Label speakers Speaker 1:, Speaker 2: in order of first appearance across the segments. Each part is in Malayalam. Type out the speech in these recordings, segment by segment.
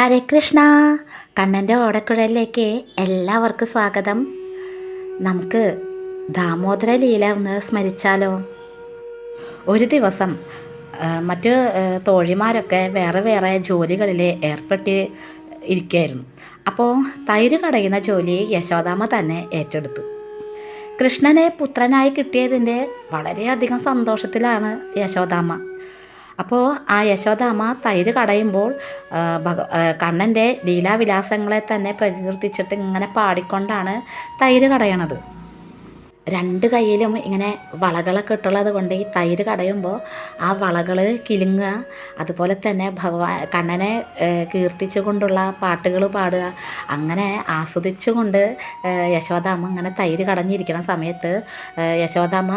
Speaker 1: ഹരേ കൃഷ്ണ. കണ്ണന്റെ ഓടക്കുഴലിലേക്ക് എല്ലാവർക്കും സ്വാഗതം. നമുക്ക് ദാമോദര ലീല ഒന്ന് സ്മരിച്ചാലോ? ഒരു ദിവസം മറ്റ് തോഴിമാരൊക്കെ വേറെ വേറെ ജോലികളിൽ ഏർപ്പെട്ടി ഇരിക്കുകയായിരുന്നു അപ്പോൾ തൈര് കടയുന്ന ജോലി യശോദാമ്മ തന്നെ ഏറ്റെടുത്തു. കൃഷ്ണനെ പുത്രനായി കിട്ടിയതിന്റെ വളരെയധികം സന്തോഷത്തിലാണ് യശോദാമ്മ. അപ്പോൾ ആ യശോദാമ്മ തൈര് കടയുമ്പോൾ ഭഗ കണ്ണന്റെ ലീലാവിലാസങ്ങളെ തന്നെ പ്രകീർത്തിച്ചിട്ട് ഇങ്ങനെ പാടിക്കൊണ്ടാണ് തൈര് കടയണത്. രണ്ട് കയ്യിലും ഇങ്ങനെ വളകളൊക്കെ ഇട്ടുള്ളത് കൊണ്ട് ഈ തൈര് കടയുമ്പോൾ ആ വളകൾ കിലുങ്ങുക അതുപോലെ തന്നെ ഭഗവാൻ കണ്ണനെ കീർത്തിച്ചുകൊണ്ടുള്ള പാട്ടുകൾ പാടുക അങ്ങനെ ആസ്വദിച്ചുകൊണ്ട് യശോദാമ്മ ഇങ്ങനെ തൈര് കടഞ്ഞിരിക്കുന്ന സമയത്ത് യശോദാമ്മ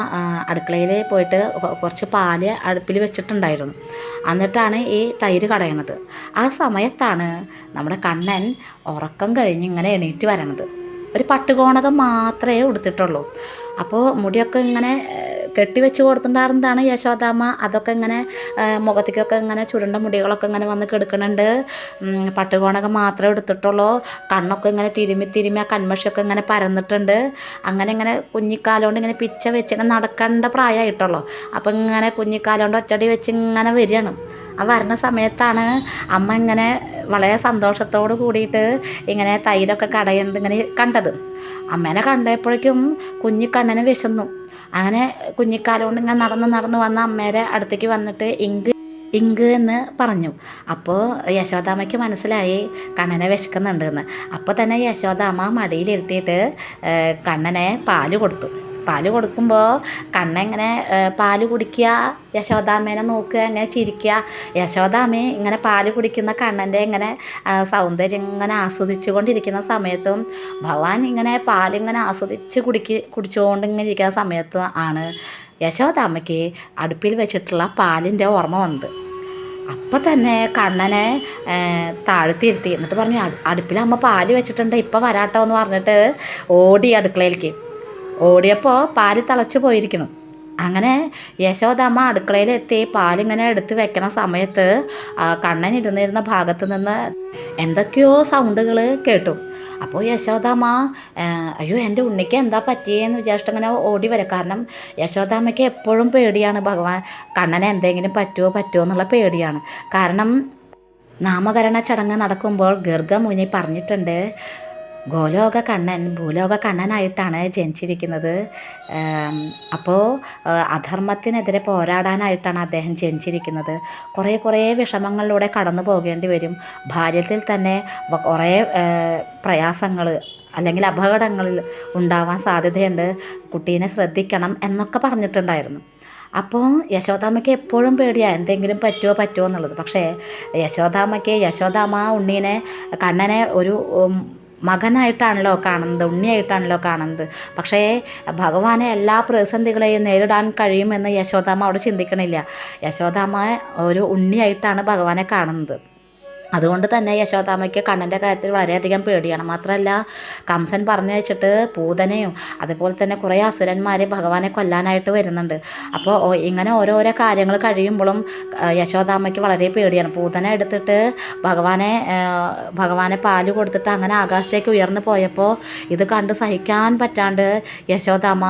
Speaker 1: അടുക്കളയിൽ പോയിട്ട് കുറച്ച് പാൽ അടുപ്പിൽ വെച്ചിട്ടുണ്ടായിരുന്നു. എന്നിട്ടാണ് ഈ തൈര് കടയണത്. ആ സമയത്താണ് നമ്മുടെ കണ്ണൻ ഉറക്കം കഴിഞ്ഞ് ഇങ്ങനെ എണീറ്റ് വരണത്. ഒരു പട്ടുകോണകം മാത്രമേ ഉടുത്തിട്ടുള്ളൂ. അപ്പോൾ മുടിയൊക്കെ ഇങ്ങനെ കെട്ടിവെച്ച് കൊടുത്തിട്ടുണ്ടായിരുന്നതാണ് യശോദാമ്മ. അതൊക്കെ ഇങ്ങനെ മുഖത്തേക്കൊക്കെ ഇങ്ങനെ ചുരുണ്ട മുടികളൊക്കെ ഇങ്ങനെ വന്ന് കിടക്കുന്നുണ്ട് പട്ടുകോണകം മാത്രമേ എടുത്തിട്ടുള്ളൂ കണ്ണൊക്കെ ഇങ്ങനെ തിരുമ്മി തിരുമ്മി ആ കൺമഷിയൊക്കെ ഇങ്ങനെ പരന്നിട്ടുണ്ട്. അങ്ങനെ ഇങ്ങനെ കുഞ്ഞിക്കാലുകൊണ്ട് ഇങ്ങനെ പിച്ച വെച്ച് ഇങ്ങനെ നടക്കേണ്ട പ്രായമായിട്ടുള്ളൂ. അപ്പം ഇങ്ങനെ കുഞ്ഞിക്കാലുകൊണ്ട് ഒറ്റടി വെച്ച് ഇങ്ങനെ വരികയാണ്. ആ വരുന്ന സമയത്താണ് അമ്മ ഇങ്ങനെ വളരെ സന്തോഷത്തോട് കൂടിയിട്ട് ഇങ്ങനെ തൈരൊക്കെ കടയുന്നത് ഇങ്ങനെ കണ്ടത്. അമ്മേനെ കണ്ടപ്പോഴേക്കും കുഞ്ഞിക്കണ്ണന് വിശന്നു. അങ്ങനെ കുഞ്ഞിക്കാലുകൊണ്ട് ഇങ്ങനെ നടന്ന് നടന്ന് വന്ന അമ്മേരെ അടുത്തേക്ക് വന്നിട്ട് ഇങ്ക് ഇങ്ക് എന്ന് പറഞ്ഞു. അപ്പോൾ യശോദാമ്മയ്ക്ക് മനസ്സിലായി കണ്ണനെ വിശക്കുന്നുണ്ടെന്ന്. അപ്പോൾ തന്നെ യശോദാമ്മ മടിയിലിരുത്തിയിട്ട് കണ്ണനെ പാൽ കൊടുത്തു. പാൽ കൊടുക്കുമ്പോൾ കണ്ണെങ്ങനെ പാൽ പാൽ കുടിക്കുക യശോദാമ്മേനെ നോക്കുക ഇങ്ങനെ ചിരിക്കുക. യശോദാമേ ഇങ്ങനെ പാൽ കുടിക്കുന്ന കണ്ണന്റെ ഇങ്ങനെ സൗന്ദര്യം ഇങ്ങനെ ആസ്വദിച്ചു കൊണ്ടിരിക്കുന്ന സമയത്തും ഭഗവാൻ ഇങ്ങനെ പാലിങ്ങനെ ആസ്വദിച്ച് കുടിക്ക് കുടിച്ചുകൊണ്ട് ഇങ്ങനെ ഇരിക്കുന്ന സമയത്തും ആണ് യശോദാമ്മയ്ക്ക് അടുപ്പിൽ വെച്ചിട്ടുള്ള പാലിന്റെ ഓർമ്മ വന്നത്. അപ്പം തന്നെ കണ്ണനെ താഴ്ത്തിയിരുത്തി. എന്നിട്ട് പറഞ്ഞു അടുപ്പിലമ്മ പാൽ വെച്ചിട്ടുണ്ട് ഇപ്പം വരാട്ടോ എന്ന് പറഞ്ഞിട്ട് ഓടി അടുക്കളയിലേക്ക്. ഓടിയപ്പോൾ പാൽ തിളച്ച് പോയിരിക്കണം. അങ്ങനെ യശോദാമ്മ അടുക്കളയിലെത്തി പാലിങ്ങനെ എടുത്ത് വെക്കണ സമയത്ത് കണ്ണൻ ഇരുന്നിരുന്ന ഭാഗത്ത് നിന്ന് എന്തൊക്കെയോ സൗണ്ടുകൾ കേട്ടു. അപ്പോൾ യശോദാമ്മ അയ്യോ എന്റെ ഉണ്ണിക്ക് എന്താ പറ്റിയെന്ന് വിചാരിച്ചിട്ട് ഇങ്ങനെ ഓടി വരാം. കാരണം യശോദാമ്മയ്ക്ക് എപ്പോഴും പേടിയാണ്. ഭഗവാൻ കണ്ണനെ എന്തെങ്കിലും പറ്റുമോ പറ്റുമോ എന്നുള്ള പേടിയാണ്. കാരണം നാമകരണ ചടങ്ങ് നടക്കുമ്പോൾ ഗർഗമുനി പറഞ്ഞിട്ടുണ്ട് ഗോലോക കണ്ണൻ ഭൂലോക കണ്ണനായിട്ടാണ് ജനിച്ചിരിക്കുന്നത്. അപ്പോൾ അധർമ്മത്തിനെതിരെ പോരാടാനായിട്ടാണ് അദ്ദേഹം ജനിച്ചിരിക്കുന്നത്. കുറേ കുറേ വിഷമങ്ങളിലൂടെ കടന്നു പോകേണ്ടി വരും. ബാല്യത്തിൽ തന്നെ കുറേ പ്രയാസങ്ങൾ അല്ലെങ്കിൽ അപകടങ്ങളിൽ ഉണ്ടാവാൻ സാധ്യതയുണ്ട്. കുട്ടീനെ ശ്രദ്ധിക്കണം എന്നൊക്കെ പറഞ്ഞിട്ടുണ്ടായിരുന്നു. അപ്പോൾ യശോദാമ്മയ്ക്ക് എപ്പോഴും പേടിയാണ് എന്തെങ്കിലും പറ്റുമോ പറ്റുമോ എന്നുള്ളത്. പക്ഷേ യശോദാമ്മയ്ക്ക് യശോദാമ്മ ഉണ്ണീനെ കണ്ണനെ ഒരു മകനായിട്ടാണല്ലോ കാണുന്നത് ഉണ്ണിയായിട്ടാണല്ലോ കാണുന്നത്. പക്ഷേ ഭഗവാനെ എല്ലാ പ്രതിസന്ധികളെയും നേരിടാൻ കഴിയുമെന്ന് യശോദാമ്മ അവിടെ ചിന്തിക്കണില്ല. യശോദാമ്മ ഒരു ഉണ്ണിയായിട്ടാണ് ഭഗവാനെ കാണുന്നത്. അതുകൊണ്ട് തന്നെ യശോദാമയ്ക്ക് കണ്ണന്റെ കാര്യത്തിൽ വളരെയധികം പേടിയാണ്. മാത്രമല്ല കംസൻ പറഞ്ഞു വെച്ചിട്ട് പൂതനയും അതുപോലെ തന്നെ കുറേ അസുരന്മാരെ ഭഗവാനെ കൊല്ലാനായിട്ട് വരുന്നുണ്ട്. അപ്പോൾ ഇങ്ങനെ ഓരോരോ കാര്യങ്ങൾ കഴിയുമ്പോഴും യശോദാമയ്ക്ക് വളരെ പേടിയാണ്. പൂതന എടുത്തിട്ട് ഭഗവാനെ ഭഗവാനെ പാൽ കൊടുത്തിട്ട് അങ്ങനെ ആകാശത്തേക്ക് ഉയർന്നു പോയപ്പോൾ ഇത് കണ്ട് സഹിക്കാൻ പറ്റാണ്ട് യശോദാമ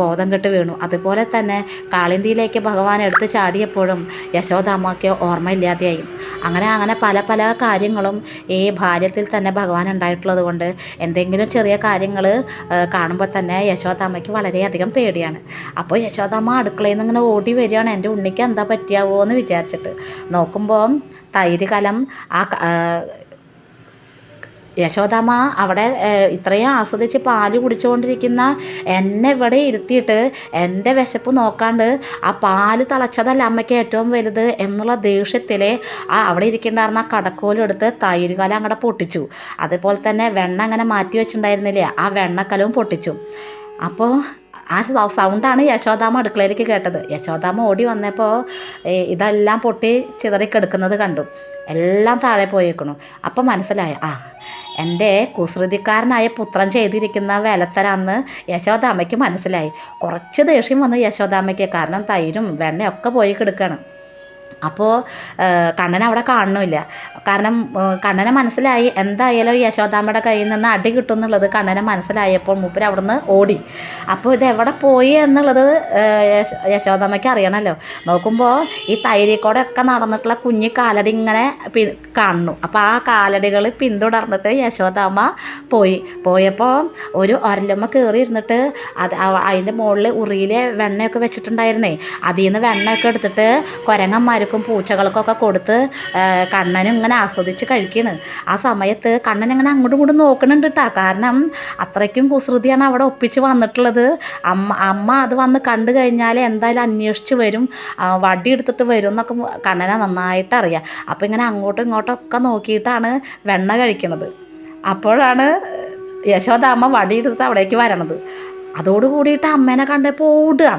Speaker 1: ബോധം കെട്ട് വീണു. അതുപോലെ തന്നെ കാളിന്തിയിലേക്ക് ഭഗവാൻ എടുത്ത് ചാടിയപ്പോഴും യശോദാമയ്ക്ക് ഓർമ്മയില്ലാതെയായി. അങ്ങനെ അങ്ങനെ പല പല കാര്യങ്ങളും ഈ ബാല്യത്തിൽ തന്നെ ഭഗവാൻ ഉണ്ടായിട്ടുള്ളത് കൊണ്ട് എന്തെങ്കിലും ചെറിയ കാര്യങ്ങൾ കാണുമ്പോൾ തന്നെ യശോദാമ്മയ്ക്ക് വളരെയധികം പേടിയാണ്. അപ്പോൾ യശോദാമ്മ അടുക്കളയിൽ നിന്ന് ഇങ്ങനെ ഓടി വരികയാണ്. എന്റെ ഉണ്ണിക്ക് എന്താ പറ്റിയാവോ? എന്ന് വിചാരിച്ചിട്ട്. നോക്കുമ്പോൾ തൈര് കലം ആ, യശോദാമ്മ അവിടെ ഇത്രയും ആസ്വദിച്ച് പാൽ കുടിച്ചുകൊണ്ടിരിക്കുന്ന എന്നെ ഇവിടെ ഇരുത്തിയിട്ട് എന്റെ വിശപ്പ് നോക്കാണ്ട് ആ പാൽ തിളച്ചതല്ല അമ്മയ്ക്ക് ഏറ്റവും വലുത് എന്നുള്ള ദേഷ്യത്തിൽ ആ അവിടെ ഇരിക്കേണ്ടായിരുന്ന ആ കടക്കോലെടുത്ത് തൈര് കലം അങ്ങടെ പൊട്ടിച്ചു. അതുപോലെ തന്നെ വെണ്ണ അങ്ങനെ മാറ്റി വെച്ചിട്ടുണ്ടായിരുന്നില്ലേ ആ വെണ്ണക്കലവും പൊട്ടിച്ചു. അപ്പോൾ ആ സൗണ്ടാണ് യശോദാമ്മ അടുക്കളയിലേക്ക് കേട്ടത്. യശോദാമ്മ ഓടി വന്നപ്പോൾ ഇതെല്ലാം പൊട്ടി ചിതറിക്കെടുക്കുന്നത് കണ്ടു. എല്ലാം താഴെ പോയേക്കണു. അപ്പം മനസ്സിലായി ആ എന്റെ കുസൃതിക്കാരനായ പുത്രൻ ചെയ്തിരിക്കുന്ന വേലത്തരാന്ന് യശോദാമ്മയ്ക്ക് മനസ്സിലായി. കുറച്ച് ദേഷ്യം വന്നു യശോദാമ്മയ്ക്ക്. കാരണം തൈരും വെണ്ണയൊക്കെ പോയി കിടക്കണം. അപ്പോൾ കണ്ണൻ അവിടെ കാണുന്നില്ല കാരണം കണ്ണനെ മനസ്സിലായി എന്തായാലും യശോദാമ്മയുടെ കയ്യിൽ നിന്ന് അടി കിട്ടും എന്നുള്ളത് കണ്ണനെ മനസ്സിലായപ്പോൾ മൂപ്പർ അവിടുന്ന് ഓടി. അപ്പോൾ ഇത് എവിടെ പോയി എന്നുള്ളത് യശോദാമ്മയ്ക്ക് അറിയണമല്ലോ നോക്കുമ്പോൾ ഈ തൈരിക്കൂടെ ഒക്കെ നടന്നിട്ടുള്ള കുഞ്ഞി കാലടി ഇങ്ങനെ പി കാണുന്നു. അപ്പോൾ ആ കാലടികൾ പിന്തുടർന്നിട്ട് യശോദാമ്മ പോയി. പോയപ്പോൾ ഒരു ഒരലമ്മ കയറി ഇരുന്നിട്ട് അത് അതിന്റെ മുകളിൽ ഉറിയിലെ വെണ്ണയൊക്കെ വെച്ചിട്ടുണ്ടായിരുന്നേ. അതിൽ നിന്ന് വെണ്ണയൊക്കെ എടുത്തിട്ട് കുരങ്ങന്മാർക്കും പൂച്ചകൾക്കൊക്കെ കൊടുത്ത് കണ്ണനും ഇങ്ങനെ ആസ്വദിച്ച് കഴിക്കണ്. ആ സമയത്ത് കണ്ണൻ ഇങ്ങനെ അങ്ങോട്ടും ഇങ്ങോട്ടും നോക്കണുണ്ട് കേട്ടോ കാരണം അത്രയ്ക്കും കുസൃതിയാണ് അവിടെ ഒപ്പിച്ച് വന്നിട്ടുള്ളത്. അമ്മ അമ്മ അത് വന്ന് കണ്ടു കഴിഞ്ഞാൽ എന്തായാലും അന്വേഷിച്ച് വരും. വടി എടുത്തിട്ട് വരും എന്നൊക്കെ കണ്ണനെ നന്നായിട്ട് അറിയാം. അപ്പോൾ ഇങ്ങനെ അങ്ങോട്ടും ഇങ്ങോട്ടും ഒക്കെ നോക്കിയിട്ടാണ് വെണ്ണ കഴിക്കണത്. അപ്പോഴാണ് യശോദാമ്മ വടി എടുത്ത് അവിടേക്ക് വരണത്. അതോട് കൂടിയിട്ട് അമ്മേനെ കണ്ടപ്പോൾ ഓടുക.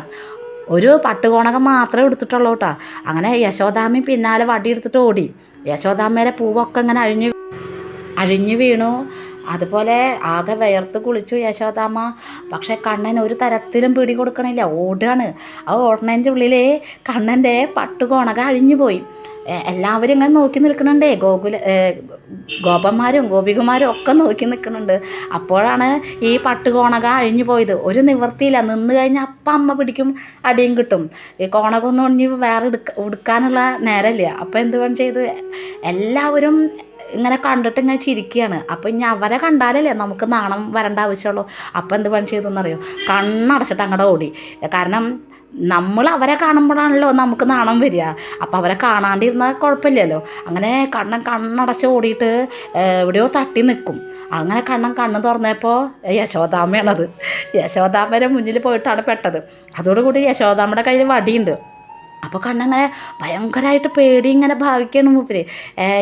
Speaker 1: ഒരു പട്ടുകോണകം മാത്രമേ എടുത്തിട്ടുള്ളൂ കേട്ടോ. അങ്ങനെ യശോദാമി പിന്നാലെ വടിയെടുത്തിട്ട് ഓടി. യശോദാമ്മയുടെ പൂവൊക്കെ ഇങ്ങനെ അഴിഞ്ഞു അഴിഞ്ഞു വീണു. അതുപോലെ ആകെ വിയർത്ത് കുളിച്ചു യശോദാമ്മ പക്ഷേ കണ്ണൻ ഒരു തരത്തിലും പിടി കൊടുക്കണില്ല ഓടുകയാണ് ആ ഓടണേന്റെ ഉള്ളിൽ കണ്ണന്റെ പട്ടുകോണക അഴിഞ്ഞു പോയി. എല്ലാവരും ഇങ്ങനെ നോക്കി നിൽക്കുന്നുണ്ടേ ഗോകുല ഗോപന്മാരും ഗോപികുമാരും ഒക്കെ നോക്കി നിൽക്കുന്നുണ്ട് അപ്പോഴാണ് ഈ പട്ട് കോണക അഴിഞ്ഞു പോയത്. ഒരു നിവൃത്തിയില്ല. നിന്ന് കഴിഞ്ഞാൽ അപ്പം അമ്മ പിടിക്കും അടിയും കിട്ടും. ഈ കോണകൊന്നും ഒഴിഞ്ഞ് വേറെ എടുക്ക ഉടുക്കാനുള്ള നേരമില്ല. അപ്പോൾ എന്തുവേണം ചെയ്തു? എല്ലാവരും ഇങ്ങനെ കണ്ടിട്ട് ഇങ്ങനെ ചിരിക്കുകയാണ്. അപ്പോൾ ഇനി അവരെ കണ്ടാലല്ലേ നമുക്ക് നാണം വരേണ്ട ആവശ്യമുള്ളൂ. അപ്പോൾ എന്ത് പണി ചെയ്തു എന്നറിയോ കണ്ണടച്ചിട്ട് അങ്ങോട്ട് ഓടി. കാരണം നമ്മൾ അവരെ കാണുമ്പോഴാണല്ലോ നമുക്ക് നാണം വരിക. അപ്പോൾ അവരെ കാണാണ്ടിരുന്നാൽ കുഴപ്പമില്ലല്ലോ. അങ്ങനെ കണ്ണൻ കണ്ണടച്ച് ഓടിയിട്ട് എവിടെയോ തട്ടി നിൽക്കും. അങ്ങനെ കണ്ണൻ കണ്ണ് തുറന്നപ്പോൾ യശോദാമ്മയാണത്. യശോദാമ്മയുടെ മുന്നിൽ പോയിട്ടാണ് പെട്ടത്. അതോടുകൂടി യശോദാമ്മയുടെ കയ്യിൽ വടിയുണ്ട്. അപ്പോൾ കണ്ണങ്ങനെ ഭയങ്കരമായിട്ട് പേടി ഇങ്ങനെ ഭാവിക്കണം മൂപ്പര്.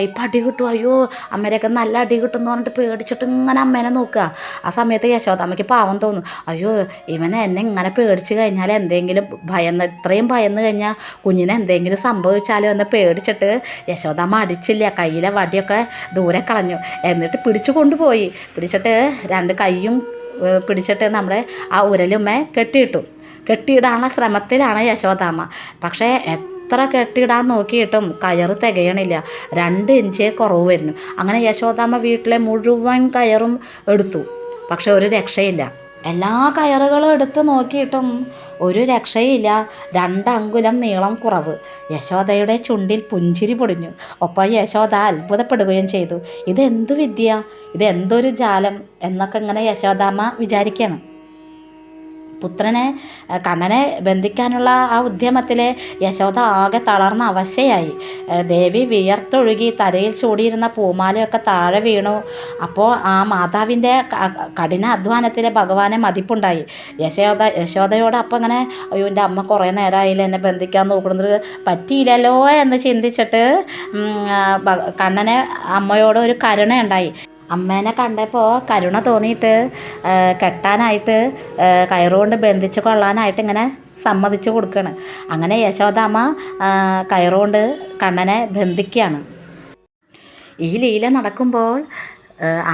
Speaker 1: ഇപ്പം അടി കിട്ടും അയ്യോ അമ്മേരെയൊക്കെ നല്ല അടി കിട്ടും എന്ന് പറഞ്ഞിട്ട് പേടിച്ചിട്ട് ഇങ്ങനെ അമ്മേനെ നോക്കുക ആ സമയത്ത് യശോദാമ്മയ്ക്ക് പാവം തോന്നും. അയ്യോ ഇവനെ എന്നെ ഇങ്ങനെ പേടിച്ച് കഴിഞ്ഞാൽ എന്തെങ്കിലും ഭയന്ന് ഇത്രയും ഭയന്ന് കഴിഞ്ഞാൽ കുഞ്ഞിന് എന്തെങ്കിലും സംഭവിച്ചാലോ എന്ന് പേടിച്ചിട്ട് യശോദാമ്മ അടിച്ചില്ല. കയ്യിലെ വടിയൊക്കെ ദൂരെ കളഞ്ഞു. എന്നിട്ട് പിടിച്ചു കൊണ്ടുപോയി. പിടിച്ചിട്ട് രണ്ട് കൈയും പിടിച്ചിട്ട് നമ്മുടെ ആ ഉരലുമ്മ കെട്ടിയിട്ടു. കെട്ടിയിടാനുള്ള ശ്രമത്തിലാണ് യശോദാമ്മ. പക്ഷേ എത്ര കെട്ടിയിടാൻ നോക്കിയിട്ടും കയറ് തികയണില്ല. രണ്ട് ഇഞ്ചേ കുറവ് വരുന്നു. അങ്ങനെ യശോദാമ്മ വീട്ടിലെ മുഴുവൻ കയറും എടുത്തു. പക്ഷെ ഒരു രക്ഷയില്ല. എല്ലാ കയറുകളും എടുത്ത് നോക്കിയിട്ടും ഒരു രക്ഷയില്ല. രണ്ടങ്കുലം നീളം കുറവ്. യശോദയുടെ ചുണ്ടിൽ പുഞ്ചിരി പൊടിഞ്ഞു. ഒപ്പം യശോദ അത്ഭുതപ്പെടുകയും ചെയ്തു. ഇതെന്തു വിദ്യ? ഇതെന്തൊരു ജാലം? എന്നൊക്കെ ഇങ്ങനെ യശോദാമ്മ വിചാരിക്കണം. പുത്രനെ കണ്ണനെ ബന്ധിക്കാനുള്ള ആ ഉദ്യമത്തിൽ യശോദ ആകെ തളർന്ന അവശയായി ദേവി വിയർത്തൊഴുകി തലയിൽ ചൂടിയിരുന്ന പൂമാലയൊക്കെ താഴെ വീണു. അപ്പോൾ ആ മാതാവിന്റെ കഠിന അധ്വാനത്തിൽ ഭഗവാനെ മതിപ്പുണ്ടായി. യശോദ യശോദയോട് അപ്പം ഇങ്ങനെ അയ്യോ എന്റെ അമ്മ കുറേ നേരമായില്ല എന്നെ ബന്ധിക്കാൻ നോക്കുന്നത് പറ്റിയില്ലല്ലോ എന്ന് ചിന്തിച്ചിട്ട് കണ്ണനെ അമ്മയോട് ഒരു കരുണ ഉണ്ടായി അമ്മേനെ കണ്ടപ്പോൾ കരുണ തോന്നിയിട്ട് കെട്ടാനായിട്ട് കയറുകൊണ്ട് ബന്ധിച്ച് കൊള്ളാനായിട്ട് ഇങ്ങനെ സമ്മതിച്ച് കൊടുക്കുകയാണ് അങ്ങനെ യശോദാമ്മ കയറുകൊണ്ട് കണ്ണനെ ബന്ധിക്കുകയാണ് ഈ ലീല നടക്കുമ്പോൾ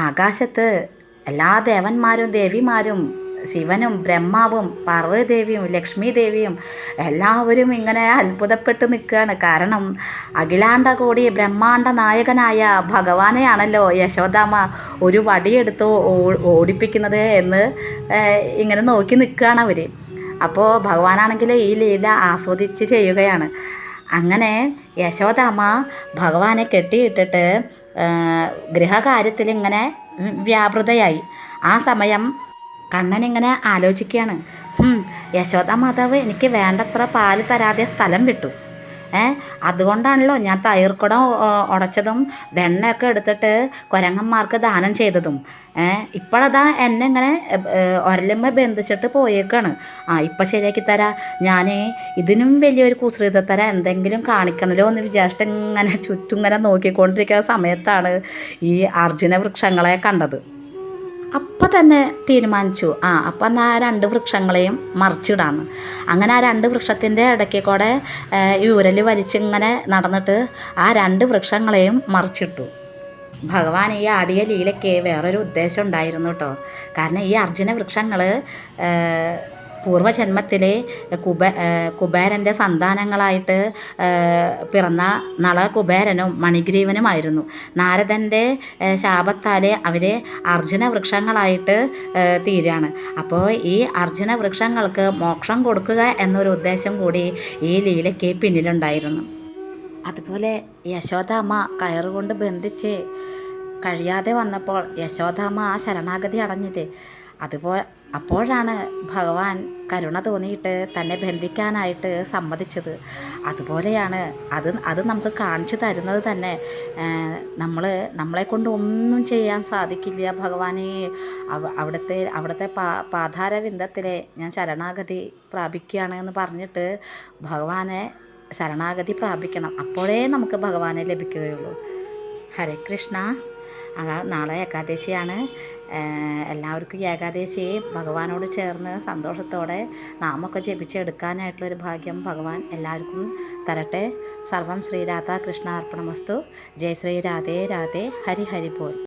Speaker 1: ആകാശത്ത് എല്ലാ ദേവന്മാരും ദേവിമാരും ശിവനും ബ്രഹ്മാവും പാർവതിദേവിയും ലക്ഷ്മി ദേവിയും എല്ലാവരും ഇങ്ങനെ അത്ഭുതപ്പെട്ട് നിൽക്കുകയാണ്. കാരണം അഖിലാണ്ട കൂടി ബ്രഹ്മാണ്ട നായകനായ ഭഗവാനെയാണല്ലോ യശോദാമ ഒരു വടിയെടുത്ത് ഓടിപ്പിക്കുന്നത് എന്ന് ഇങ്ങനെ നോക്കി നിൽക്കുകയാണ് അവർ അപ്പോൾ ഭഗവാനാണെങ്കിൽ ഈ ലീല ആസ്വദിച്ച് ചെയ്യുകയാണ്. അങ്ങനെ യശോദാമ ഭഗവാനെ കെട്ടിയിട്ടിട്ട് ഗൃഹകാര്യത്തിൽ ഇങ്ങനെ വ്യാപൃതയായി. ആ സമയം കണ്ണൻ ഇങ്ങനെ ആലോചിക്കുകയാണ്. "ഹും, യശോദ മാതാവ് എനിക്ക് വേണ്ടത്ര പാൽ തരാതെ സ്ഥലം വിട്ടു. ഏ അതുകൊണ്ടാണല്ലോ ഞാൻ തൈർക്കുടം ഉടച്ചതും വെണ്ണയൊക്കെ എടുത്തിട്ട് കുരങ്ങന്മാർക്ക് ദാനം ചെയ്തതും. ഏ ഇപ്പോഴതാ എന്നെ ഇങ്ങനെ ഒരലമ്മ ബന്ധിച്ചിട്ട് പോയേക്കാണ്. ആ ഇപ്പം ശരിയാക്കി തരാം. ഞാൻ ഇതിനും വലിയൊരു കുസൃതത്തര എന്തെങ്കിലും കാണിക്കണല്ലോ എന്ന് വിചാരിച്ചിട്ട് ഇങ്ങനെ ചുറ്റും ഇങ്ങനെ നോക്കിക്കൊണ്ടിരിക്കുന്ന സമയത്താണ് ഈ അർജുന വൃക്ഷങ്ങളെ കണ്ടത്. അപ്പം തന്നെ തീരുമാനിച്ചു. ആ അപ്പം എന്നാൽ ആ രണ്ട് വൃക്ഷങ്ങളെയും മറിച്ചിടാന്ന്. അങ്ങനെ ആ രണ്ട് വൃക്ഷത്തിന്റെ ഇടയ്ക്ക് കൂടെ ഈ ഉരൽ വലിച്ചിങ്ങനെ നടന്നിട്ട് ആ രണ്ട് വൃക്ഷങ്ങളെയും മറിച്ചിട്ടു. ഭഗവാൻ ഈ ആടിയ ലീലയ്ക്ക് വേറൊരു ഉദ്ദേശം ഉണ്ടായിരുന്നു കേട്ടോ കാരണം ഈ അർജുന വൃക്ഷങ്ങൾ പൂർവജന്മത്തിലെ കുബ കുബേരന്റെ സന്താനങ്ങളായിട്ട് പിറന്ന നള കുബേരനും മണിഗ്രീവനുമായിരുന്നു. നാരദന്റെ ശാപത്താലെ അവരെ അർജുന വൃക്ഷങ്ങളായിട്ട് തീരാണ്. അപ്പോൾ ഈ അർജുന വൃക്ഷങ്ങൾക്ക് മോക്ഷം കൊടുക്കുക എന്നൊരു ഉദ്ദേശം കൂടി ഈ ലീലയ്ക്ക് പിന്നിലുണ്ടായിരുന്നു. അതുപോലെ യശോദാമ്മ കയറുകൊണ്ട് ബന്ധിച്ച് കഴിയാതെ വന്നപ്പോൾ യശോദാമ്മ ആ ശരണാഗതി അടഞ്ഞില്ലേ അതുപോലെ അപ്പോഴാണ് ഭഗവാൻ കരുണ തോന്നിയിട്ട് തന്നെ ബന്ധിക്കാനായിട്ട് സമ്മതിച്ചത്. അതുപോലെയാണ് അത് അത് നമുക്ക് കാണിച്ചു തരുന്നത് തന്നെ നമ്മൾ നമ്മളെ കൊണ്ട് ഒന്നും ചെയ്യാൻ സാധിക്കില്ല. ഭഗവാനെ അവ അവിടുത്തെ അവിടുത്തെ പാ പാധാരവിന്ദത്തിലെ ഞാൻ ശരണാഗതി പ്രാപിക്കുകയാണ് എന്ന് പറഞ്ഞിട്ട് ഭഗവാനെ ശരണാഗതി പ്രാപിക്കണം. അപ്പോഴേ നമുക്ക് ഭഗവാനെ ലഭിക്കുകയുള്ളൂ. ഹരേ കൃഷ്ണ. നാളെ ഏകാദശിയാണ്. എല്ലാവർക്കും ഏകാദശി ഭഗവാനോട് ചേർന്ന് സന്തോഷത്തോടെ നാമൊക്കെ ജപിച്ചെടുക്കാനായിട്ടുള്ളൊരു ഭാഗ്യം ഭഗവാൻ എല്ലാവർക്കും തരട്ടെ. സർവം ശ്രീ രാധാ കൃഷ്ണ ജയ ശ്രീ രാധേ രാധേ. ഹരി ഹരി ബോൽ